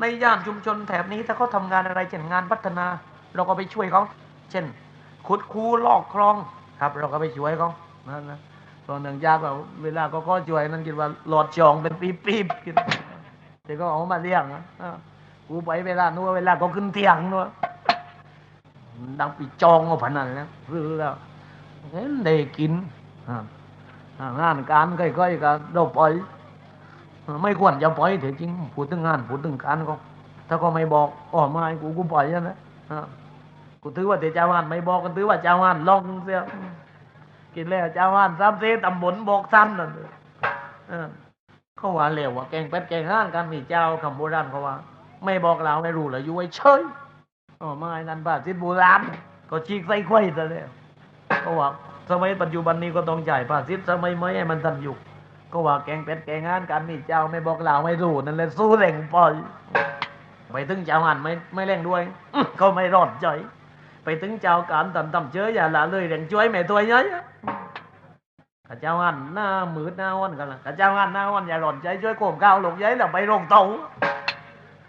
ในย่านชุมชนแถบนี้ถ้าเขาทำงานอะไรเช่นงานพัฒนา เราก็ไปช่วยเขาเช่น ขุดคูลอกคลองครับ เราก็ไปช่วยเขานั่นนะตอนหนึ่งยากว่าเวลาก็ก็ช่วยนั่นคิดว่าหลอดจองเป็นปีบๆกินแต่ก็เอามาเลี้ยงนะกูไปเวลานู้นเวลาก็ขึ้นเตียงนู้นดังปีจองเอาผันนั่นนะซื้อแล้วเห็นได้กินงานการค่อยๆก็เราปล่อย ไม่ควรจะปล่อยเถอะจริงพูดถึงงานพูดถึงการก็ถ้าก็ไม่บอกอ๋อไม่กูกูปล่อยแล้วนะกูถือว่าเจ้าวานไม่บอกกันถือว่าเจ้าวานลองเสียกินแล้วเจ้าวานสามเสตำบลบอกสั้นนั่นเขาว่าเร็วว่าแกงเป็ดแกงห้านกันมีเจ้าคำโบราณเขาว่า ไม่บอกเราไม่รู้เลยอยู่ไว้เฉยอ๋อไม่นั่นป่ะทิศโบราณก็ชีกใส่ไข่ซะแล้วเขาว่าสมัยปัจจุบันนี้ก็ต้องจ่ายภาษีสมัยไม่ให้มันทันยุค ก็ว่าแกงเป็ดแกงงานกันนี่เจ้าไม่บอกเราไม่รู้นั่นเลยสู้แรงปล่อยไปถึงเจ้าหันไม่ไม่เร่งด้วยเขาไม่รอดใจไปถึงเจ้าการต่ำต่ำเจออย่าละเลยแรงช่วยแม่ตัวเยอะข้าเจ้าหันหน้ามืดหน้าอ้อนกันละข้าเจ้าหันหน้าอ้อนอย่าหล่อนใจช่วยโขมข้าวหลงย้ายแล้วไปโรงเตา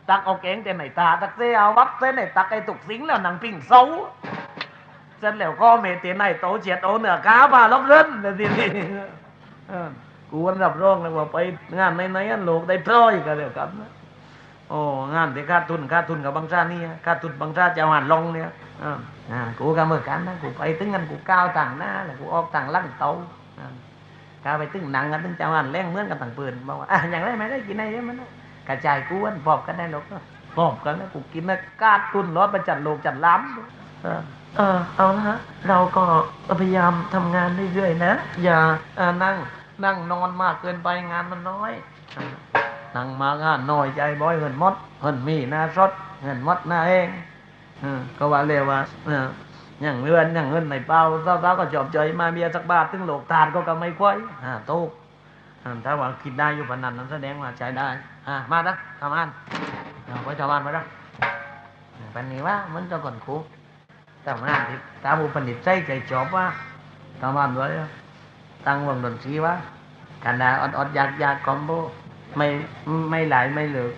ตักเอาแกงแต่ไหนตาตักเสียเอาวัดเส้นไหนตักไอ้ตุกสิงแล้วหนังปิ้งเซาเสร็จแล้วก็เมตียนไหนโตเฉียดโอเหนือก้ามาลบเล่นเลยทีนี้ กูวันรับรองเลยว่าไปงานในๆอันโลกได้พร้อยกันเลยครับนะโอ้งานที่ขาดทุนขาดทุนกับบางชาตินี่ขาดทุนบางชาติจะหานลงเนี่ยอ่ากูก็เมือนกันนะกูไปถึงกันกูก้าวต่างหน้าแล้วกูออกต่างลั่งเตาก้าวไปถึงหนังกันถึงจ้าหันแรงเหมือนกันต่างปืนบอกว่าอะอย่างไรไม่ได้กินอะไรเยอะมันกระจายกูวันปอบกันได้หรอกนปอบกันนะกูกินนะกาดทุนรถไปจัดโลกจัดล้ำเออเอาละฮะเราก็พยายามทำงานเรื่อยๆนะ อย่านั่ง นั่งนอนมากเกินไปงานมันน้อย นั่งมากงานน้อยใจบ่อยเหินมดเหินมีหน้าสดเหินมดหน้าเองอก็ว่าเรียกว่าอย่างเรือนอย่างเงินในเป้าเจ้าๆก็จอบใจมาเบียร์สักบาทถึงโหลกทานก็กำไม่ค่อยอ่าถูกถ้าว่าคิดได้อยู่พนันนั้นแสดงว่าใช้ได้อ่ามานะทำงานเอาไปทำงานมาแล้วปันนี้ว่ามันจะก่อนครูทำงานที่ตามอุปนิสัยใจชอบว่าทำงานไว้ ตั้งวงดนตรีว่ากันดาอดอดอยากอยากคอมโบไม่ไม่หลายไม่เหลือ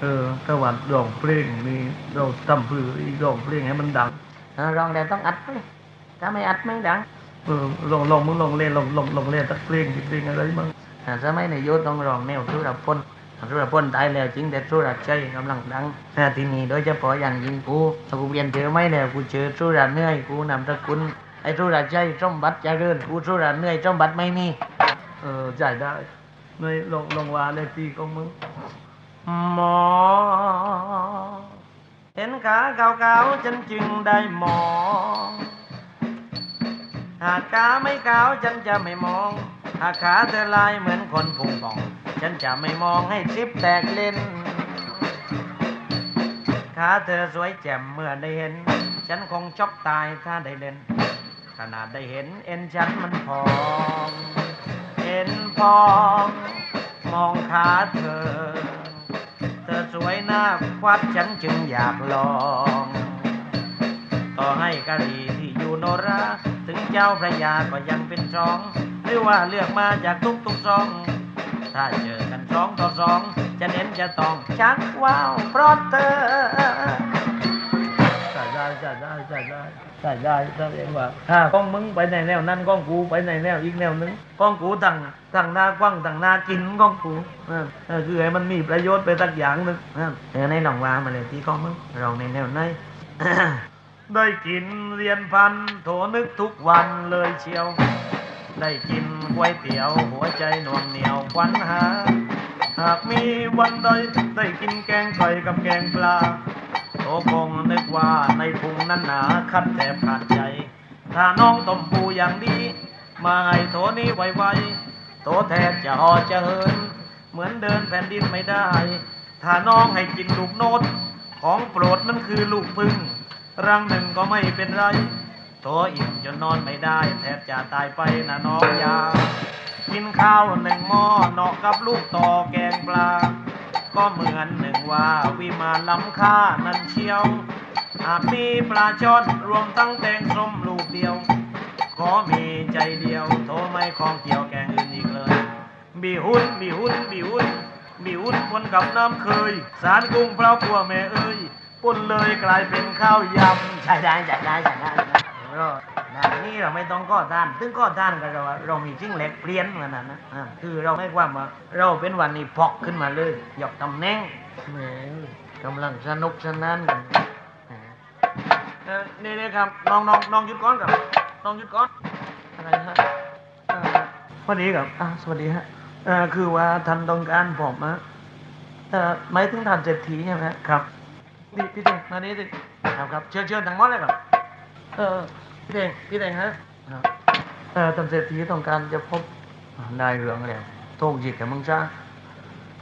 เออก็ว่าร้องเพลงนี่เราทำเพลงอีกร้องเพลงให้มันดังเออร้องแต่ต้องอัดไปถ้าไม่อัดไม่ดังเออลองลองมึงลองเล่นลองลองลองเล่นสักเพลงสิเพลงอะไรมึงอ่าสมัยในยุทธต้องร้องแนวทุรพลสุรพลตายแล้วจริงแต่สุรชัยกำลังดังแต่ที่นี่โดยเฉพาะอย่างยิ่งกูถ้ากูเรียนเจอไม่แล้วกูเจอสุรเหนื่อยกูนำตระกุล ไอ้สุรชัยสมบัติเจริญกูสุระเหนื่อยสมบัติไม่มีเออจ่ายได้ไม่ลงลงวาเลยตีของมึงหมอ เห็นขาเกาๆฉันจึงได้มองหากขาไม่ขาฉันจะไม่มอง หากขาเธอลายเหมือนคนพุงป่อง ฉันจะไม่มองให้ซิปแตกเล่นขาเธอสวยแจ่มเมื่อได้เห็น ฉันคงช็อกตายถ้าได้เล่น ขนาดได้เห็นเอ็นฉันมันพองเอ็นพอง มองขาเธอ เธอสวยหน้าควัดฉันจึงอยากลอง ต่อให้กะลีที่อยู่โนรา ถึงเจ้าพระยาก็ยังเป็นสอง หรือว่าเลือกมาจากทุกทุกซอง ถ้าเจอกันสองต่อสอง จะเน้นจะต้องชักว้าวเพราะเธอ ใส่ได้ใส่ได้ใส่ได้ใส่ได้แสดงว่าถ้ากล้องมึงไปในแนวนั้นกล้องกูไปในแนวอีกแนวนึงกล้องกูตั้งตั้งหน้ากว้างตั้งหน้ากินกล้องกูเออเออคือให้มันมีประโยชน์ไปสักอย่างหนึงเออเออในหนองวามาเลยที่กล้องมึงเราในแนวไหนได้กินเรียนพันโถนึกทุกวันเลยเชียว ได้กินก๋วยเตี๋ยวหัวใจหน่วงเหนียวควันหา หากมีวันใดได้กินแกงไก่กับแกงปลา โตคงนึกว่าในพุงนั้นหนาคัดแทบขาดใจ ถ้าน้องต้มปูอย่างดีมาให้โถนี้ไวๆโตแทบจะหอจะเหิน เหมือนเดินแผ่นดินไม่ได้ ถ้าน้องให้กินลูกโนดของโปรดนั่นคือลูกพึ่งรังหนึ่งก็ไม่เป็นไรโถอิ่มจนนอนไม่ได้ แทบจะตายไปนะน้องยา กินข้าวหนึ่งหม้อเนาะกับลูกต่อแกงปลา ก็เหมือนหนึ่งว่าวิมานล้ำค่านั่นเชียว หากมีปลาช่อนรวมทั้งแตงส้มลูกเดียวขอมีใจเดียวโทรไม่คองเกี่ยวแกงอื่นอีกเลยบีหุ่นบีหุ่นบีหุ่นมีอุ่นปนกับน้ำเคย สารกุ้งเปล่าพัวแม่เอ้ยปนเลยกลายเป็นข้าวยำใช่ได้ใช่ได้ใช่ได้ นะนี่เราไม่ต้องก่อท่านถึงก่อท่านก็เราเรามีจิ้งเหล็กเปลี่ยนเหมือนนั้นนะคือเราไม่ว่ามาเราเป็นวันนี้พอกขึ้นมาเลยหยอกตำแหน่งแหมกำลังสนุกสนานกันนี่นี่ครับน้องน้องน้องยุดก่อนครับน้องยุดก่อนอะไรฮะเอ่อสวัสดีครับสวัสดีฮะคือว่าท่านต้องการผมนะเอ่อหมายถึงท่านเศรษฐีใช่ไหมครับนี่พี่เด็กมานี่สิครับครับเชิญเชิญทางมอดเลยครับเออ พี่เด็กพี่เด็กฮะครับเออท่านเศรษฐีต้องการจะพบนายเรืองแล้วโทงจิกกับมึงซะ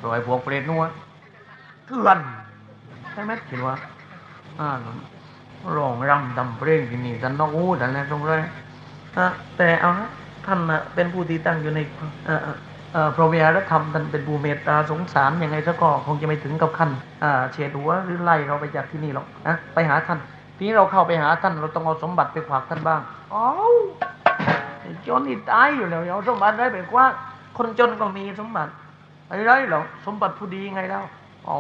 ปล่อยพวกเปรตนัวเถื่อนใช่ไหมคิดว่าอ่าร้องรำทำเพลงที่นี่ท่านนอกหูท่านอะไรตรงเลยอะแต่เอาฮะท่านน่ะเป็นผู้ที่ตั้งอยู่ในเอ่อเอ่อเอ่อพระเวียรธรรมท่านเป็นผู้เมตตาสงสารยังไงซะก็คงจะไม่ถึงกับขั้นอ่าเฉียดหัวหรือไล่เราไปจากที่นี่หรอกนะไปหาท่าน ทีนี้เราเข้าไปหาท่านเราต้องเอาสมบัติไปฝากท่านบ้างอ้าวไอ้จนนี่ตายอยู่แล้วเอาสมบัติได้ไปคว้าคนจนก็มีสมบัติไอ้ไรหรอกสมบัติผู้ดีไงแล้วเอา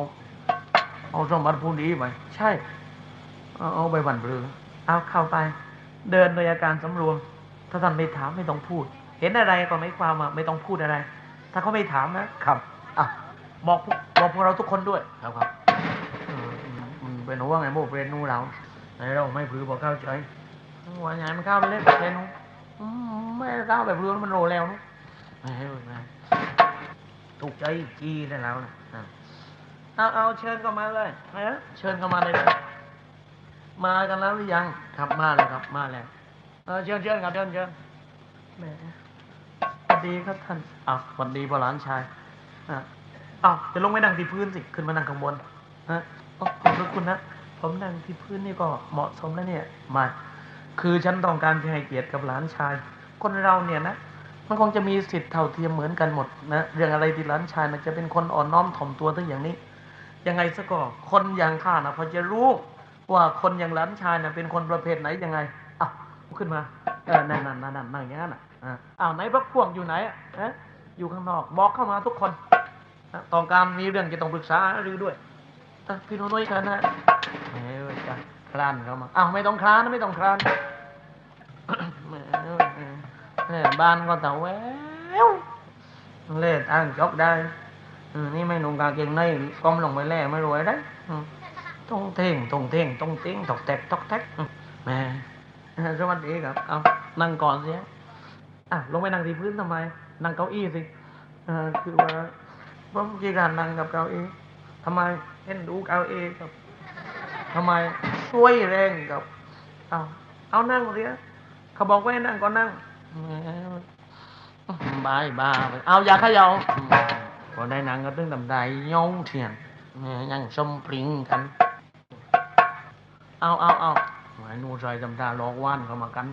เอาสมบัติผู้ดีไปใช่เอาเอาไปบันเบือเอาเข้าไป เดินโดยอาการสำรวม ถ้าท่านไม่ถามไม่ต้องพูด เห็นอะไรก็ไม่ความว่าไม่ต้องพูดอะไร ถ้าเขาไม่ถามนะครับอะบอกพวกบอกพวกเราทุกคนด้วยครับครับเออมันเป็นหัวไงโมเป็นนูเรา ไหนเราไม่ผือบอกเข้าใจว่าไงมันเข้าไปเล่นแบบเล่นนูอืมไม่เข้าแบบเรือมันโรแล้วนูไม่ให้เลยนะถูกใจจีได้แล้วนะอะเอาเอาเชิญเข้ามาเลยนะเชิญเข้ามาเลยนะมากันแล้วหรือยังครับมาแล้วครับมาแล้วเออเชิญเชิญครับเชิญเชิญแหมสวัสดีครับท่านอ้าวสวัสดีพ่อหลานชายอะอ้าวจะลงไปนั่งที่พื้นสิขึ้นมานั่งข้างบนฮะอ๋อขอบพระคุณนะ ผมนั่งที่พื้นนี่ก็เหมาะสมแล้วเนี่ย มา คือฉันต้องการจะให้เกียรติกับหลานชาย คนเราเนี่ยนะมันคงจะมีสิทธิ์เท่าเทียมเหมือนกันหมดนะเรื่องอะไรที่หลานชายมันจะเป็นคนอ่อนน้อมถ่อมตัวตั้งอย่างนี้ ยังไงซะก็คนอย่างข้านะพอจะรู้ว่าคนอย่างหลานชายน่ะเป็นคนประเภทไหนยังไงอะขึ้นมาเออนั่นนั่นนั่นนั่นนั่งอย่างนั้นอะอ้าวไหนพวกพวกอยู่ไหนอะฮะอยู่ข้างนอกบอกเข้ามาทุกคนต้องการมีเรื่องจะต้องปรึกษาหรือด้วย อะพี่โน้อยกันนะเฮ้ยจ้ะคลานเข้ามาอ้าวไม่ต้องคลานนะไม่ต้องคลานแหมแหมบ้านก็ต่แววเล่ตั้งจอกได้นี่ไม่นุ่งกางเกงในก้มลงไปแล่ไม่รวยได้ต้องเท่งต้องเท่งต้องเท่งตอกแตกตอกแตกอืมแหม่เอ่อสวัสดีครับเอานั่งก่อนสิฮะอะลงไปนั่งที่พื้นทำไม นั่งเก้าอี้สิอ่อคือว่าผมกีการนั่งกับเก้าอี้ทำไม เห็นดูเก้าอี้ครับทำไมช่วยแรงกับ เอาเอานั่งสิฮะเขาบอกว่าให้นั่งก็นั่งบายบายเอาอย่าขยาพอได้นั่งก็ตึงตำได้ย่องเทียนแม่ยังชมปริงกัน เอาเอาเอาหมายนูใส่จำตาหลอกว่านเข้ามากัน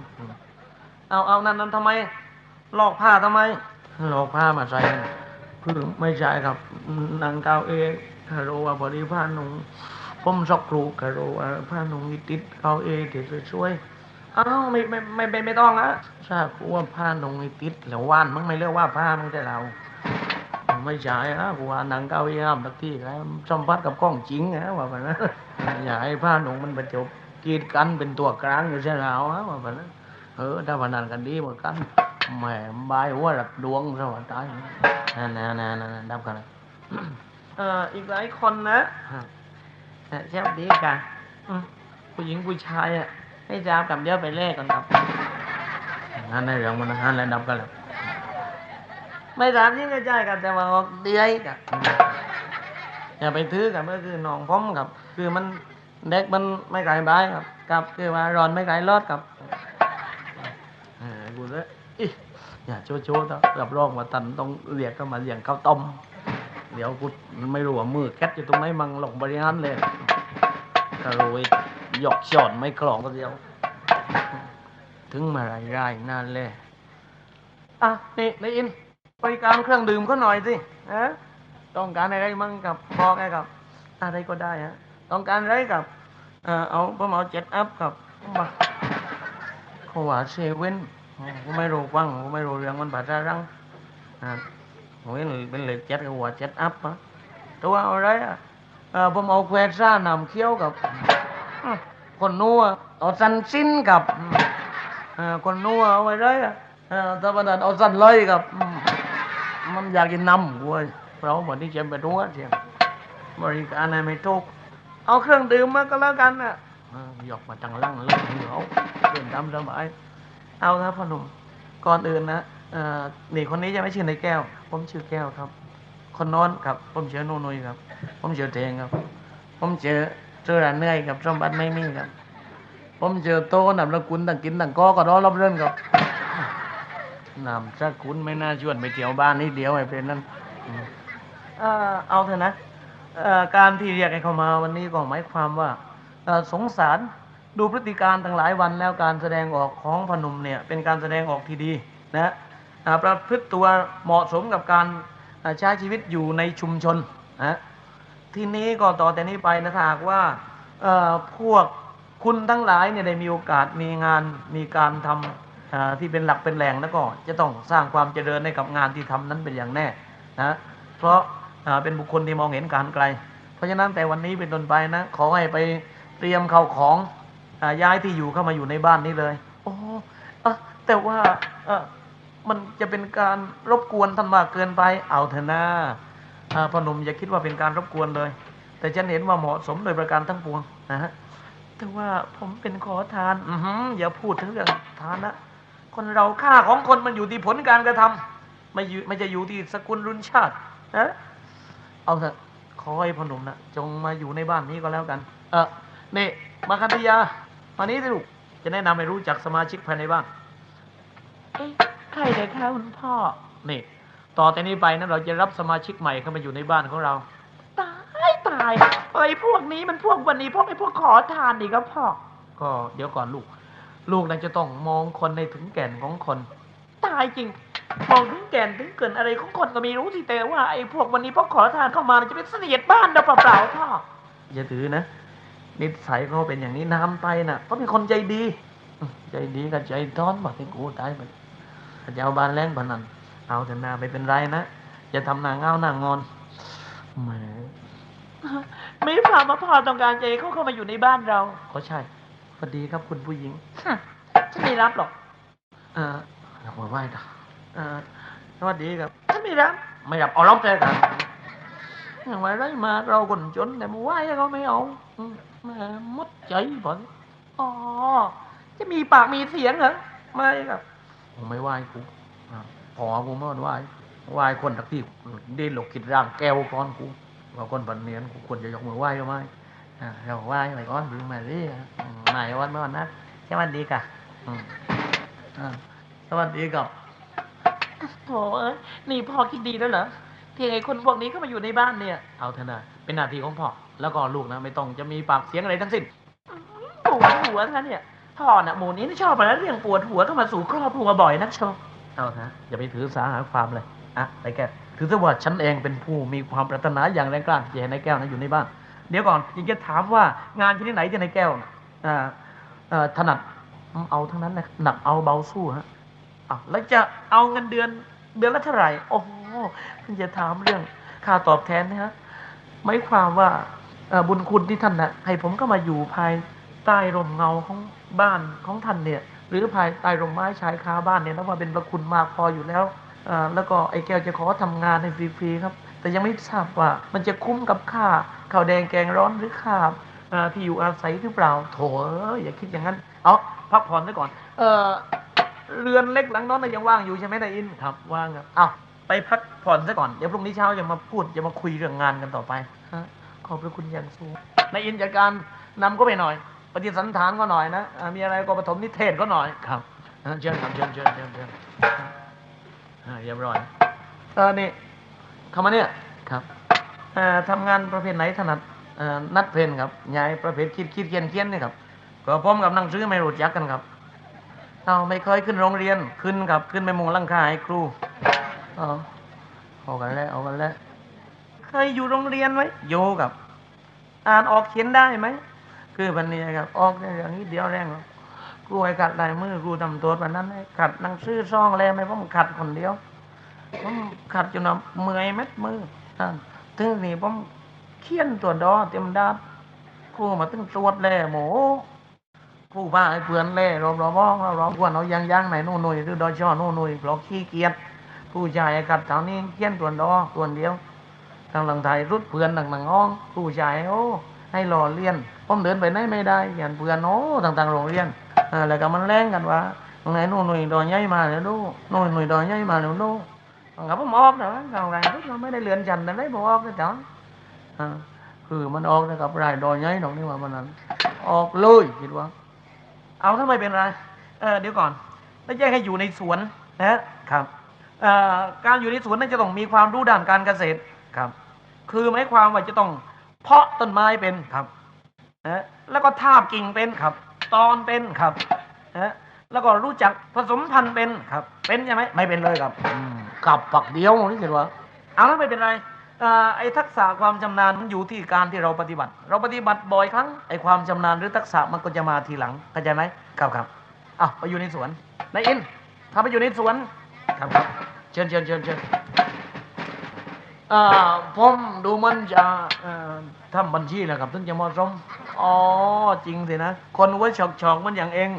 เอาเอานั่นนั่นทำไม ลอกผ้าทำไม ลอกผ้ามาใส่เพื่อไม่ใช่ครับนางเก้าเอง คาโรว่าบริผ้าหนุ่งผมสกครูคาโรว่าผ้าหนุงนี่ติดเก้าเองเดี๋ยช่วยอ้าวไม่ไม่ไม่ไม่ไม่ต้องอะใช่ครูว่าผ้าหนุงนี่ติดแล้วว่านมึงไม่เรียกว่าผ้ามึงแต่เรา ไม่ใช่นะกูว่าหนังเก้าอี้ห้ามตักที่แล้วสัมผัสกับกล้องจริงนะว่าแบบนั้นอย่าให้ผ้าหนุงมันบรรจบกีดกันเป็นตัวกลางอยู่ใช่แล้วนะว่าแบบนั้นเออถ้าพนันกันดีเหมือนกันแหมบายหัวหลับดวงสวัสดิ์ตายนั่นนั่นนั่นนั่นดับกัน เลยเอ่ออีกหลายคนนะฮะเอ่อแซ่บดีกันอืมผู้หญิงผู้ชายอะ ให้จ้าบกับเดี๋ยวไปแลกกันครับงานในเรื่องมันงานแล้วดับกันแล้วไม่ถามยิ่งกระจายกันแต่ว่าออกเดือยกับอย่าไปถือกับก็คือน้องผมกับ คือมันเด็กมันไม่ไกลบายครับกับคือว่าร้อนไม่ไกลรอดครับเออกูเลยอิอย่าโชว์โชว์รับรองว่าตันต้องเรียกเข้ามาเลี้ยงข้าวต้ม เดี๋ยวกูไม่รู้ว่ามือแคทอยู่ตรงไหนมังหลงบริหารเลยกระโรยหยอกช่อนไม่กลองก็เดียว ถึงมาไรไรนานเลยอะนี่นายอินบริการเครื่องดื่มเขาหน่อยสินะต้องการอะไรมั่งกับบอกไอ้กับอะไรก็ได้ฮะต้องการอะไรกับเออเอาผมเอาเจ็ดอัพกับมาขวาเซเว่นผมไม่รู้ฟังผมไม่รู้เรื่องมันภาษารังอ่า เห็นเป็นเหล็กเจ็ดกับหัวเจ็ดอัพอะตัวอะไรอะผมเอาแควซ่านำเคี้ยวกับ คนนู้นอะเอาสันสิ้นกับคนนู้นเอาไว้ไรอะเออตะวันนั้นเอาสันเลยกับ มันอยากกินน้ำกูเว้ยเราเหมือนที่เจมไปรู้เชียงบริการอะไรไม่ถูกเอาเครื่องดื่มมาก็แล้วกันอะหยอกมาจังลั่งเล่นเหนียวเล่นตามสบาย เอาครับพ่อหนุ่มก่อนอื่นนะ นี่คนนี้จะไม่ชื่อในแก้ว ผมชื่อแก้วครับ คนน้นครับ ผมเชื่อนูนุยครับ ผมเชื่อเทงครับ ผมเจอเจอร้านเหนื่อยกับสมบัติไม่มีครับ ผมเจอโตนำละกุลต่างกินต่างก็ก็รอรับเรื่องครับนำสักคุณไม่น่าชวนไปเที่ยวบ้านนี่เดียวไอ้เป็นนั่นเออเอาเถอะนะการที่เรียกให้เขามาวันนี้ก็หมายความว่าสงสารดูพฤติการตั้งหลายวันแล้วการแสดงออกของพนมเนี่ย เป็นการแสดงออกที่ดีนะ ประพฤติตัวเหมาะสมกับการใช้ชีวิตอยู่ในชุมชนนะทีนี้ก็ต่อแต่นี้ไปนะถ้าหากว่าพวกคุณทั้งหลายเนี่ยได้มีโอกาสมีงานมีการทำอ่าที่เป็นหลักเป็นแหล่งแล้วก็จะต้องสร้างความเจริญให้กับงานที่ทำนั้นเป็นอย่างแน่นะเพราะอ่าเป็นบุคคลที่มองเห็นการไกล เพราะฉะนั้นแต่วันนี้เป็นต้นไปนะขอให้ไปเตรียมเข้าของอาย้ายที่อยู่เข้ามาอยู่ในบ้านนี้เลย โอ้เอ่อแต่ว่าเอ่อ มันจะเป็นการรบกวนท่านมากเกินไปเอาเถอะนะพ่อหนุ่มอย่าคิดว่าเป็นการรบกวนเลย แต่ฉันเห็นว่าเหมาะสมโดยประการทั้งปวงนะฮะแต่ว่าผมเป็นขอทานอืออย่าพูดถึงเรื่องทานนะคนเราค่าของคนมันอยู่ที่ผลการกระทำไม่อยู่ไม่จะอยู่ที่สกุลรุ่นชาตินะเอาเถอะขอให้พ่อหนุ่มนะจงมาอยู่ในบ้านนี้ก็แล้วกัน เออนี่มาคันธยามานี้สิลูกจะแนะนำให้รู้จักสมาชิกภายในบ้านเอ๊ ใครเด็กคะคุณพ่อนี่ ต่อแต่นี้ไปนะเราจะรับสมาชิกใหม่เข้ามาอยู่ในบ้านของเรา ตายตายไอ้พวกนี้มันพวกวันนี้พวกไอ้พวกขอทานดีก็พ่อก็เดี๋ยวก่อนลูก ลูกนั้นจะต้องมองคนในถึงแก่นของคน ตายจริงมองถึงแก่นถึงเกินอะไรของคนก็ไม่รู้สิแต่ว่าไอ้พวกวันนี้พวกขอทานเข้ามาจะเป็นเสนียดบ้านเราเปล่าๆพ่ออย่าถือนะนิสัยเขาเป็นอย่างนี้น้ำไปนะเขาเป็นคนใจดีอืมใจดีกับใจร้อนบอกให้กูตายไป ถ้าจะเอาบานแรงบานนั้นเอาแต่หน้าไม่เป็นไรนะ อย่าทำหน้าเงาหน้างอนแหมไม่ฟังว่าพ่อต้องการใจเขาเข้ามาอยู่ในบ้านเราก็ใช่สวัสดีครับคุณผู้หญิงฮึฉันไม่รับหรอก เอ่ออยากมาไหว้ด่ะเอ่อสวัสดีครับฉันไม่รับ ไม่อยากเอาล็อกใจกันอย่างไรไรมาเราคนจนแต่มาไหว้เขาไม่เอาอืมแหม่มดใจบ่อนอ๋อจะมีปากมีเสียงเหรอไม่ครับ ผมไม่ไหว้กูอ่าพอกูไม่ไหว้ไหว้คนทักที่ได้หลกคิดร่างแก้วก้อนกูว่าคนปันเนียนกูควรจะยกมือไหว้ก็ไม่อ่าเราไหว้ไปก้อนหรือมาเรื่อยอืมนายวันเมื่อวันนะสวัสดีค่ะอืมอ่าสวัสดีครับโถเอ้ยนี่พ่อคิดดีแล้วเหรอเพียงไอ้คนพวกนี้เข้ามาอยู่ในบ้านเนี่ย เอาเถอะนะเป็นหน้าที่ของพ่อแล้วก็ลูกนะ ไม่ต้องจะมีปากเสียงอะไรทั้งสิ้นปวดหัวท่านเนี่ย พ่อน่ะหมูนี้นี่ชอบมาแล้วเรื่องปวดหัวต้องมาสู่ครอบครัวบ่อยนักชยวเอาเถอะอย่าไปถือสาหาความเลยอะไปแก้วถือซะว่าฉันเองเป็นผู้มีความปรารถนาอย่างแรงกล้าที่จะเห็นนายแก้วนั้นอยู่ในบ้านเดี๋ยวก่อนยังจะถามว่างานชนิดไหนที่นายแก้วนะอ่าอ่อถนัดเอาทั้งนั้นเลยหนักเอาเบาสู้ฮะอะแล้วจะเอาเงินเดือนเดือนละเท่าไหร่โอ้โหท่านจะถามเรื่องค่าตอบแทนนะฮะหมายความว่าบุญคุณที่ท่านนะให้ผมก็มาอยู่ภาย ใต้ร่มเงาของบ้านของท่านเนี่ย หรือภายใต้ร่มไม้ชายคาบ้านเนี่ยนับว่าเป็นประคุณมากพออยู่แล้วอ่าแล้วก็ไอ้แก้วจะขอทำงานให้ฟรีๆครับ แต่ยังไม่ทราบว่ามันจะคุ้มกับค่าข้าวแดงแกงร้อนหรือค่าอ่าที่อยู่อาศัยหรือเปล่าโถเอ้ยอย่าคิดอย่างนั้น เอาพักผ่อนซะก่อน เออเรือนเล็กหลังนั้นนะยังว่างอยู่ใช่ไหมนายอินครับว่างครับเอาไปพักผ่อนซะก่อนเดี๋ยวพรุ่งนี้เช้าจะมาพูดจะมาคุยเรื่องงานกันต่อไปฮะขอบพระคุณอย่างสูงนายอินจัดการนำก็ไปหน่อย ปฏิสันฐานก็หน่อยนะอ่ามีอะไรก็ปฐมนิเทศก็หน่อยครับอ่าเชิญครับเชิญเชิญเชิญเชิญอ่าเรียบร้อยเออนี่เข้ามาเนี่ยครับเอ่อทำงานประเภทไหนถนัดเอ่อนัดเพนครับยายประเภทคิดคิดเขียนเขียนนี่ครับก็พร้อมกับหนังสือไม่รู้จักกันครับเราไม่เคยขึ้นโรงเรียนขึ้นครับขึ้นไปมุงหลังคาให้ครูเอาเอากันแล้วเอากันแล้วเคยอยู่โรงเรียนไหมโยกับ อ่านออกเขียนได้ไหม คือพันนี้ครับ ออกได้อย่างนี้เดียวแรงหรอกครูให้ขัดลายมือครูทำตัวแบบนั้นให้ขัดนังสือซ่องแล้วไหมผมขัดคนเดียวผมขัดจนเมื่อยเม็ดมืออ่าถึงนี่ผมเขียนตัวดอเต็มดาบครูมาตึงตรวจแล่หมูครูบ้าให้เพื่อนแล่รอบรอบ้องรอบรอบควรเอายางยางไหนนู่นหน่ยหรือดอยช่อนู่นหน่ยเพราขี้เกียจผู้ชายกัดเท่านี้เขียนตัวดอตัวเดียวทางหลังไทยรุดเพื่อนต่างหลังอ้องผู้ชายโอ้ให้รอเรียน ผมเดินไปไหนไม่ได้ยันเพื่อนโอ้ต่าง ๆ โรงเรียนอ่าแล้วก็มันแรงกันว่าตรงไหนนู่นหน่วยดอยใหญ่มาแล้วดูนู่นหน่วยดอยใหญ่มาแล้วดูงั้นผมออกนะกลางแรงเราไม่ได้เรียนจันทร์แต่ได้ผมออกนะจ๊ะอ่าคือมันออกนะครับรายดอยใหญ่ตรงนี้ว่ามันนั้น ออกเลยคิดว่า เอาถ้าไม่เป็นไรเออเดี๋ยวก่อนแล้วแยกให้อยู่ในสวนนะครับเอ่อการอยู่ในสวนนั่นจะต้องมีความรู้ด้านการเกษตรครับ คือหมายความว่าจะต้องเพาะต้นไม้เป็นครับ นะแล้วก็ทาบกิ่งเป็นครับ ตอนเป็นครับนะแล้วก็รู้จักผสมพันธุ์เป็นครับ เป็นใช่ไหมไม่เป็นเลยครับอืมกับปักเดียวนี่เห็นว่าเอาแล้วไม่เป็นไรอ่าไอ้ทักษะความชำนาญมันอยู่ที่การที่เราปฏิบัติ เราปฏิบัติบ่อยครั้งไอ้ความชำนาญหรือทักษะมันก็จะมาทีหลังเข้าใจไหมครับครับอ้าวไปอยู่ในสวนนายอินถ้าไปอยู่ในสวนครับครับเชิญเชิญเชิญเชิญอ่า ผมดูมันจะทำบัญชีแหละครับถึงจะเหมาะสมอ๋อจริงสินะ คนหัว่าฉอกฉอกมันอย่างเอง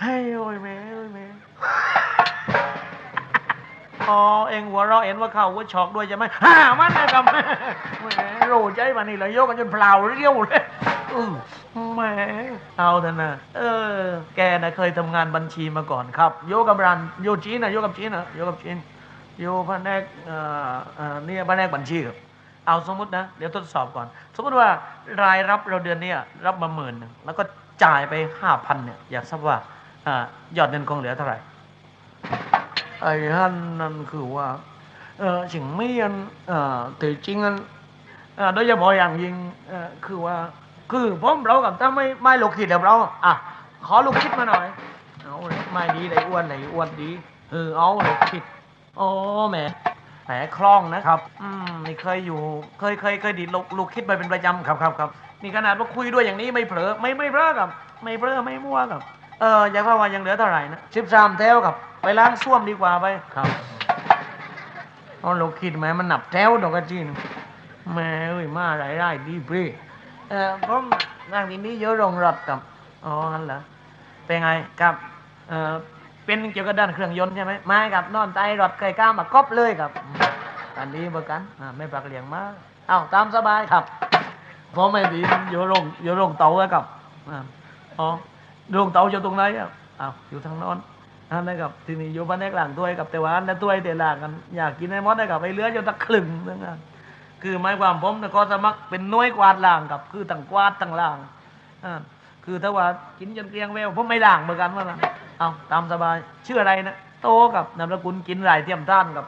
เฮ้ยโอ้ยแม่โอ้ยแม่อ๋อเองหัวเราเห็นว่าเขาหัว่าฉอกด้วยใช่ไหมฮ่ามันนะครับแหม่รู้ใจมันนี่เลยยกกันจนเปล่าเรี่ยวเลย แหมเอาเถอะนะเออ แกนะเคยทำงานบัญชีมาก่อนครับ โยกับรันโยจีนนะโยกับจีนนะโยกับจีนโยแผนกเอ่อเอ่อเนี่ยแผนกบัญชีครับเอาสมมตินะ เดี๋ยวทดสอบก่อน สมมติว่ารายรับเราเดือนนี้รับมาหมื่นแล้วก็จ่ายไปห้าพันเนี่ยอยากทราบว่าอยอดเงินคงเหลือเท่าไหร่ไอ้ฮันนั่นคือว่าสิ่งไม่ยันแต่จริงอันโดยเฉพาะอย่างยิ่งคือว่า คือผมเรากับถ้าไม่ไม่ลูกคิดแบบเราอะขอลูกคิดมาหน่อยเอาเลยไม่ดีเลยอ้วนเลยอ้วนดีเออเอาลูกคิดโอ้แหมแหมคล่องนะครับ อืมนี่เคยอยู่ เคยเคยเคยดีดลูกลูกคิดไปเป็นประจำครับครับครับนี่ขนาดว่าคุยด้วยอย่างนี้ไม่เผลอไม่ไม่เพ้อกับ ไม่เพ้อไม่มั่วกับ เอออยากว่าว่ายังเหลือเท่าไหร่นะสิบสามแถวกับ ไปล้างส้วมดีกว่าไปครับเอาลูกคิดไหมมันหนับแถวดอกกระจีนแม่เอ้ยมาหลายไร่ดีปรี เออผมนั่งที่นี้เยอะโรงรถกับอ๋องั้นเหรอเป็นไงครับเออเป็นเกี่ยวกับด้านเครื่องยนต์ใช่ไหมไม่ครับนอนใต้รถเคยก้ามากอบเลยครับ อันนี้เหมือนกันอ่าไม่ปักเหลียงมากเอ้าตามสบายครับเพราะไม่ดีอยู่โรงอยู่โรงเตาครับอ่าอ๋อโรงเตาอยู่ตรงไหนอะอ้าวอยู่ทางโนอนนั่นนะครับทีนี้อยู่บ้านแนกหลังถ้วยกับแต่ว่านนั้นถ้วยแต่หลังกันอยากกินไอ้มดได้กับไอ้เลืออยู่ตะคลึงนึงอะ คือหมายความผมก็สมัครเป็นน้วยกวาดล่างกับ คือตั้งกวาดตั้งล่างอ่าคือถ้าว่ากินจนเกลียงแววผมไม่ล่างเหมือนกันว่านะเอาตามสบายชื่ออะไรนะโตกับนามสกุลกินหลายเทียมท่านกับ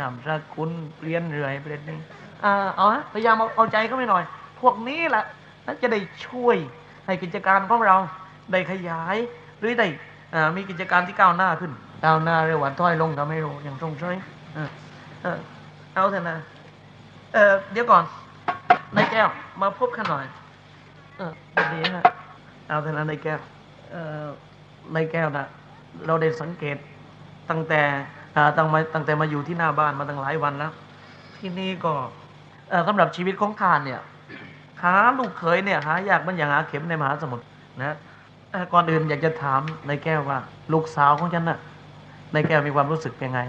นามสกุลเปลี่ยนเรื่อยเปลี่ยนนี่อ่าเอาฮะพยายามเอาใจเขาไม่หน่อย พวกนี้แหละนั่นจะได้ช่วยให้กิจการของเราได้ขยาย หรือได้อ่ามีกิจการที่ก้าวหน้าขึ้นก้าวหน้าเร็วกว่าถอยลงทำให้รู้อย่างตรงใช่เออเอาเถอะนะ เออเดี๋ยวก่อนนายแก้ว มาพบข้าหน่อย เออวัสดีฮะเอาเถอะนะนายแก้ว เออนายแก้วนะเราได้สังเกตตั้งแต่อ่าตั้งมาตั้งแต่มาอยู่ที่หน้าบ้านมาตั้งหลายวันแล้วที่นี่ก็เออสำหรับชีวิตของทานเนี่ยหาลูกเขยเนี่ยหายากมันอย่างหาเข็มในมหาสมุทรนะก่อนอื่นอยากจะถามนายแก้วว่า ลูกสาวของฉันน่ะนายแก้วมีความรู้สึกยังไง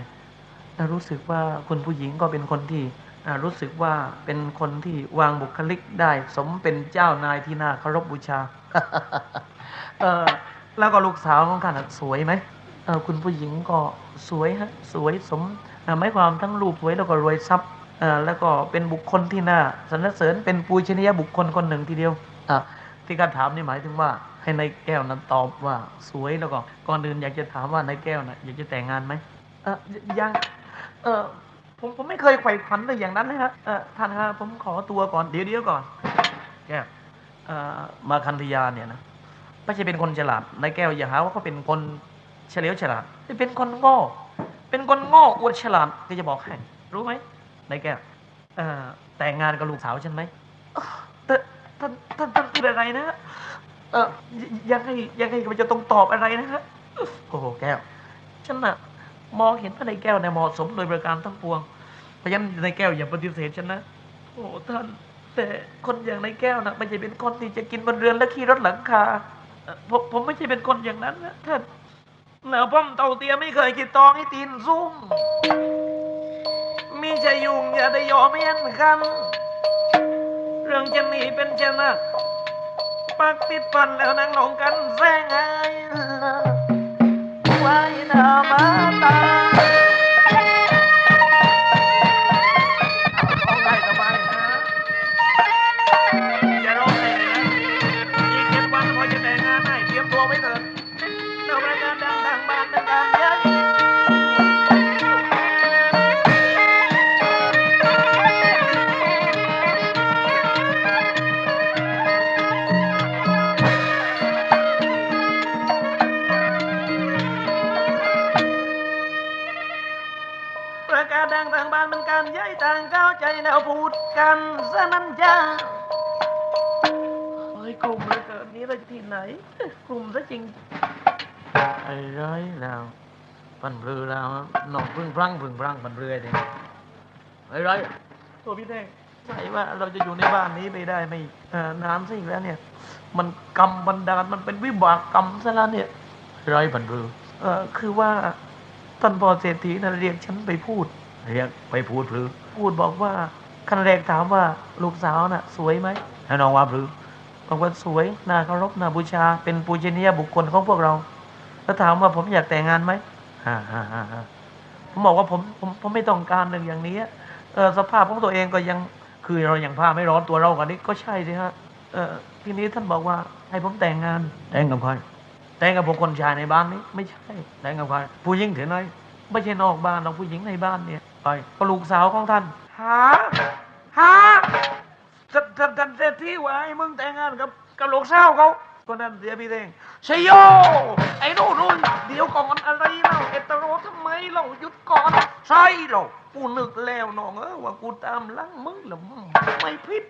รู้สึกว่าคุณผู้หญิงก็เป็นคนที่ รู้สึกว่าเป็นคนที่วางบุคลิกได้ สมเป็นเจ้านายที่น่าเคารพบูชา เออแล้วก็ลูกสาวของข้าน่ะสวยไหมเออคุณผู้หญิงก็สวยฮะสวยสมอ่าไม่ความทั้งรูปสวยแล้วก็รวยทรัพย์แล้วก็เป็นบุคคลที่น่าสรรเสริญเป็นปูชนียบุคคลคนหนึ่งทีเดียวอะที่การถามนี่หมายถึงว่าให้ในแก้วนั้นตอบว่าสวยแล้วก็ก่อนอื่นอยากจะถามว่าในแก้วน่ะอยากจะแต่งงานไหมเออยังเออ ผมผมไม่เคยไขว่ฝันเลยอย่างนั้นนะฮะเออท่านฮะผมขอตัวก่อนเดี๋ยวเดี๋ยวก่อนแก้วมาคันธยาเนี่ยนะไม่ใช่เป็นคนฉลาดนายแก้วอย่าหาว่าเขาเป็นคนเฉลียวฉลาดเป็นคนโง่เป็นคนโง่อวดฉลาดก็จะบอกให้รู้ไหมนายแก้วแต่งงานกับลูกสาวฉันไหมแต่ท่านท่านท่านพูดอะไรนะเออยังไงยังไงมันจะต้องตอบอะไรนะฮะโอ้โหแก้วฉันน่ะ มองเห็นว่าในแก้วเนี่ยเหมาะสมโดยประการทั้งปวงเพราะฉะนั้นในแก้วอย่าปฏิเสธฉันนะโอ้ท่านแต่คนอย่างในแก้วนะไม่ใช่เป็นคนที่จะกินบนเรือนและขี่รถหลังคาผมผมไม่ใช่เป็นคนอย่างนั้นนะท่านแล้วผมเต่าเตียไม่เคยกินตองให้ตีนซุ่มมีจะยุงอย่าได้ยอมเมียนกัน เรื่องจะหนีเป็นจะนักปักติดฟันแล้วนั่งลงกันแซงไง ไว้ ริงไอ้ร้อยแล้วปันเรือแล้วหนองพึ่งพลังพึ่งพลังปันเรือเองไอ้ร้อยตัวพี่แท่งใช่ว่าเราจะอยู่ในบ้านนี้ไปได้ไม่เอ่อนานซะอีกแล้วเนี่ย มันกรรมบันดาลมันเป็นวิบากกรรมซะแล้วเนี่ยไอ้ร้อยปันเรือเออคือว่าท่านพ่อเศรษฐีนะเรียกฉันไปพูด เรียกไปพูดหรือ พูดบอกว่าคันแรกถามว่าลูกสาวน่ะ สวยไหมแล้วน้องว่าหรือ บอกว่าสวยน่าเคารพน่าบูชา เป็นปูชนียบุคคลของพวกเรา แล้วถามว่าผมอยากแต่งงานไหมฮ่าฮ่าฮ่าฮ่าผมบอกว่าผมผมผมไม่ต้องการหนึ่งอย่างนี้เออสภาพของตัวเองก็ยังคือเราอย่างผ้าไม่ร้อนตัวเรากันนี้ก็ใช่สิฮะเออทีนี้ท่านบอกว่าให้ผมแต่งงานแต่งกับใครแต่งกับพวกคนชายในบ้านนี้ ไม่ใช่แต่งกับใครผู้หญิงถึงไหนไม่ใช่นอกบ้านเราผู้หญิงในบ้านเนี่ยไปก็ลูกสาวของท่านหาหา ท่านท่านเศรษฐีว่าให้มึงแต่งงานกับกับลูกสาวเขาคนนั้นเสียพี่เองชโยไอ้นู่นนู่นเดี๋ยวก่อนอะไรเล่าเอตโรทำไมเราหยุดก่อนใช่หรอกูนึกแล้วน้องเออว่ากูตามลังมึงแล้วมึงไม่ผิด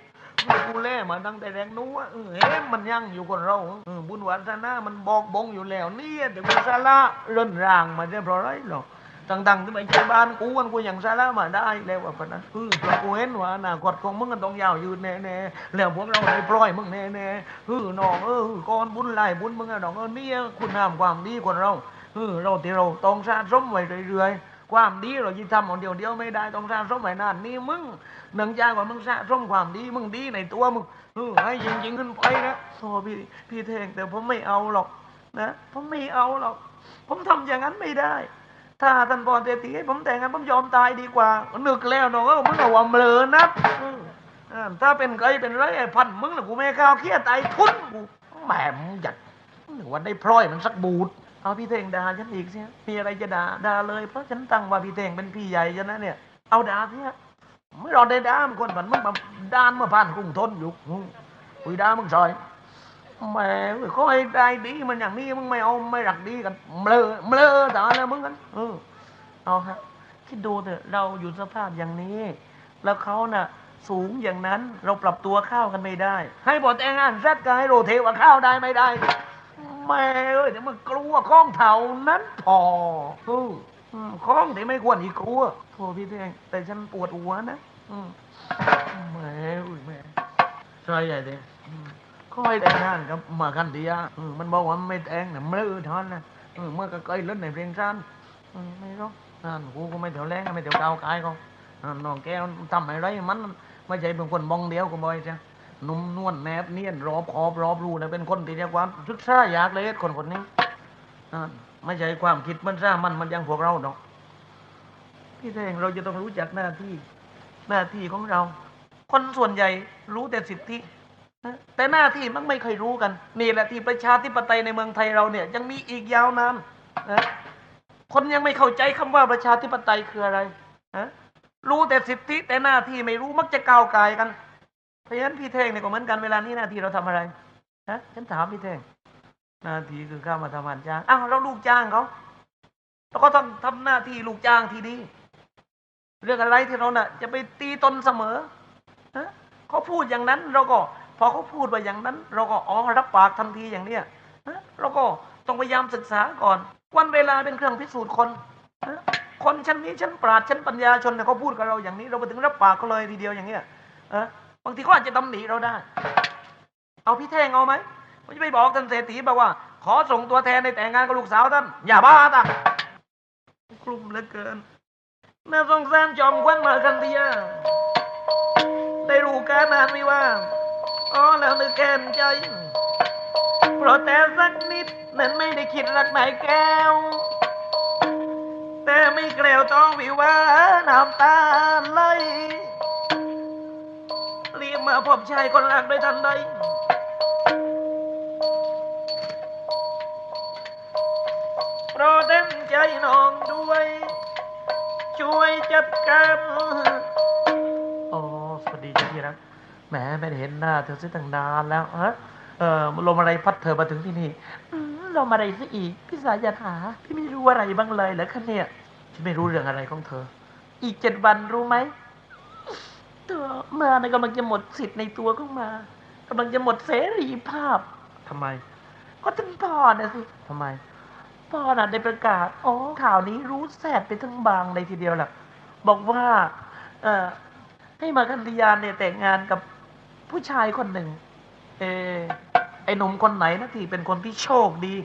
กูแล่มาตั้งแต่แรกนู้นว่าเออเฮ้มันยั่งอยู่คนเราเออบุญวัฒนามันบอกบงอยู่แล้วเนี่ยแต่กูซาละเรินร่างมาได้เพราะไรหรอ ต่างๆที่ไม่ใช่บ้านกูวันกูอย่างซาร่ามาได้แล้วว่าปะนะเออเรากูเห็นว่าอนาคตของมึงกันต้องยาวยืนแน่ๆแล้วพวกเราไม่ปล่อยมึงแน่ๆเออน้องเออก่อนบุญไล่บุญมึงอะน้องเออเนี่ยคุณงามความดีคนเราเออเราที่เราต้องสะสมไว้เรื่อยๆความดีเรายิ่ทำเอาเดียวเดียวไม่ได้ต้องสะสมไว้นานนี่มึงหนังจากว่ามึงสะสมความดีมึงดีในตัวมึงเออให้จริงขึ้นไปนะโธ่พี่พี่เทงแต่ผมไม่เอาหรอกนะผมไม่เอาหรอก ผมทำอย่างนั้นไม่ได้ ถ้าท่านบอลเตตีให้ผมแต่งงานผมยอมตายดีกว่านึกแล้วน้องก็มึงเอาว่าเมลอนับอืมอ่าถ้าเป็นใครเป็นไรไอ้พันมึงน่ะกูไม่ข้าวเครียดตายทุนกูแหมหยัดหรือว่าได้พลอยมันสักบูดเอาพี่เทงด่าฉันอีกสิมีอะไรจะด่าด่าเลย เพราะฉันตั้งว่าพี่เทงเป็นพี่ใหญ่ฉะนั้นเนี่ย เอาด่าสิฮะไม่รอได้ด่ามันคนผันมึงมาด่านเมื่อผ่านกรุงทนอยู่คุยด่ามึงซอย แหมเขาให้ได้ดีมันอย่างนี้มึงไม่เอาไม่รักดีกันเบลอเบลอแต่อะไรมึงกันเออเอาฮะคิดดูเถอะเราอยู่สภาพอย่างนี้ แล้วเขาน่ะ สูงอย่างนั้นเราปรับตัวข้าวกันไม่ได้ ให้บอแต่งงานแซดกันให้โรเทว่าข้าวได้ไม่ได้แม่เอ้ยเดี๋ยวมันกลัวข้องเท่านั้นพอเอออืมข้องที่ไม่ควรอีกกลัวโทษพี่แดงแต่ฉันปวดหัวนะอืมแม่เอ้ยแม่ใช่ใหญ่เด้อืม ค่อยแต่งงานกับมากันเดียมันบอกว่าไม่แต่งนะมือทอนนะเมื่อก็เคยเล่นในเพลงสั้นไม่รู้นั่นกูก็ไม่แถวแรงไม่แถวก้าวกายเขาน้องแก้วทำอะไรมันไม่ใช่เป็นคนมองเดียวก็บ่อยจ้ะนุ่มนวลแนบเนียนรอบขอบรอบรูนะเป็นคนที่เรียกว่าศึกษาอยากเลยคนคนนี้ไม่ใช่ความคิดมันซ่ามันมันยังพวกเราดอกพี่แดงเราจะต้องรู้จักหน้าที่หน้าที่ของเรา คนส่วนใหญ่รู้แต่สิทธิ แต่หน้าที่มันไม่เคยรู้กัน นี่แหละที่ประชาธิปไตยในเมืองไทยเราเนี่ย ยังมีอีกยาวนานนะคนยังไม่เข้าใจคำว่าประชาธิปไตยคืออะไรนะรู้แต่สิทธิแต่หน้าที่ไม่รู้มักจะก้าวไกลกันเพราะฉะนั้นพี่เท่งเนี่ยก็เหมือนกันเวลานี้หน้าที่เราทำอะไรนะฉันถามพี่เท่งหน้าที่คือเข้ามาทำงานจ้างอ้าวเราลูกจ้างเขาเราก็ต้องทำหน้าที่ลูกจ้างที่ดีเรื่องอะไรที่เราเน่ะจะไปตีตนเสมอนะเขาพูดอย่างนั้นเราก็ พอเขาพูดไปอย่างนั้น เราก็อ๋อรับปากทันทีอย่างเนี้ยเราก็ต้องพยายามศึกษาก่อน วันเวลาเป็นเครื่องพิสูจน์คน คนชั้นนี้ชั้นปราดชั้นปัญญาชนเนี่ยเขาพูดกับเราอย่างนี้ เราไปถึงรับปากเขาเลยทีเดียวอย่างเงี้ยเออบางทีเขาอาจจะตำหนิเราได้ เอาพี่แท่งเอาไหมผมจะไปบอกท่านเศรษฐีบอกว่า ขอส่งตัวแทนในแต่งงานกับลูกสาวท่านอย่าบ้าตากลุ่มเหลือเกินน่าสงสารจอมควันมากันทีได้รู้การนานไม่ว่า อ๋อแล้วนึกแกนใจเพราะแต่สักนิดนั้นไม่ได้คิดรักนายแก้ว แต่ไม่เกลียวต้องวิวาน้ำตาไหลรีบมาพบชายคนรักโดยทันใดโปรดเต็มใจน้องด้วย ช่วยจัดการ แหมไม่ได้เห็นหน้าเธอซะตั้งนานแล้วฮะเออลมอะไรพัดเธอมาถึงที่นี่อืมเรามาอะไรซะอีกพี่สายันหาพี่ไม่รู้อะไรบ้างเลยเหรอคะเนี่ยฉันไม่รู้เรื่องอะไรของเธอ อีกเจ็ดวันรู้ไหมเธอมาในยกำลังจะหมดสิทธิ์ในตัวของมากำลังจะหมดเสรีภาพทำไม ก็ท่านพ่อนะสิทำไมพ่อน่ะได้ประกาศอ๋อข่าวนี้รู้แสดไปทั้งบางเลยทีเดียวแหละบอกว่า เอ่อให้มาคันธยานเนี่ยแต่งงานกับ ผู้ชายคนหนึ่ง เออไอ้หนุ่มคนไหนนะที่เป็นคนที่โชคดี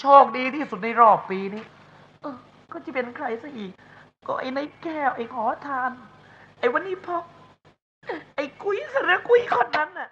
โชคดีที่สุดในรอบปีนี้ เออ ก็จะเป็นใครซะอีก ก็ไอ้ในแก้วไอ้ขอทาน ไอ้วันนี้พกไอ้กุ้ยสระกุ้ยคนนั้นน่ะ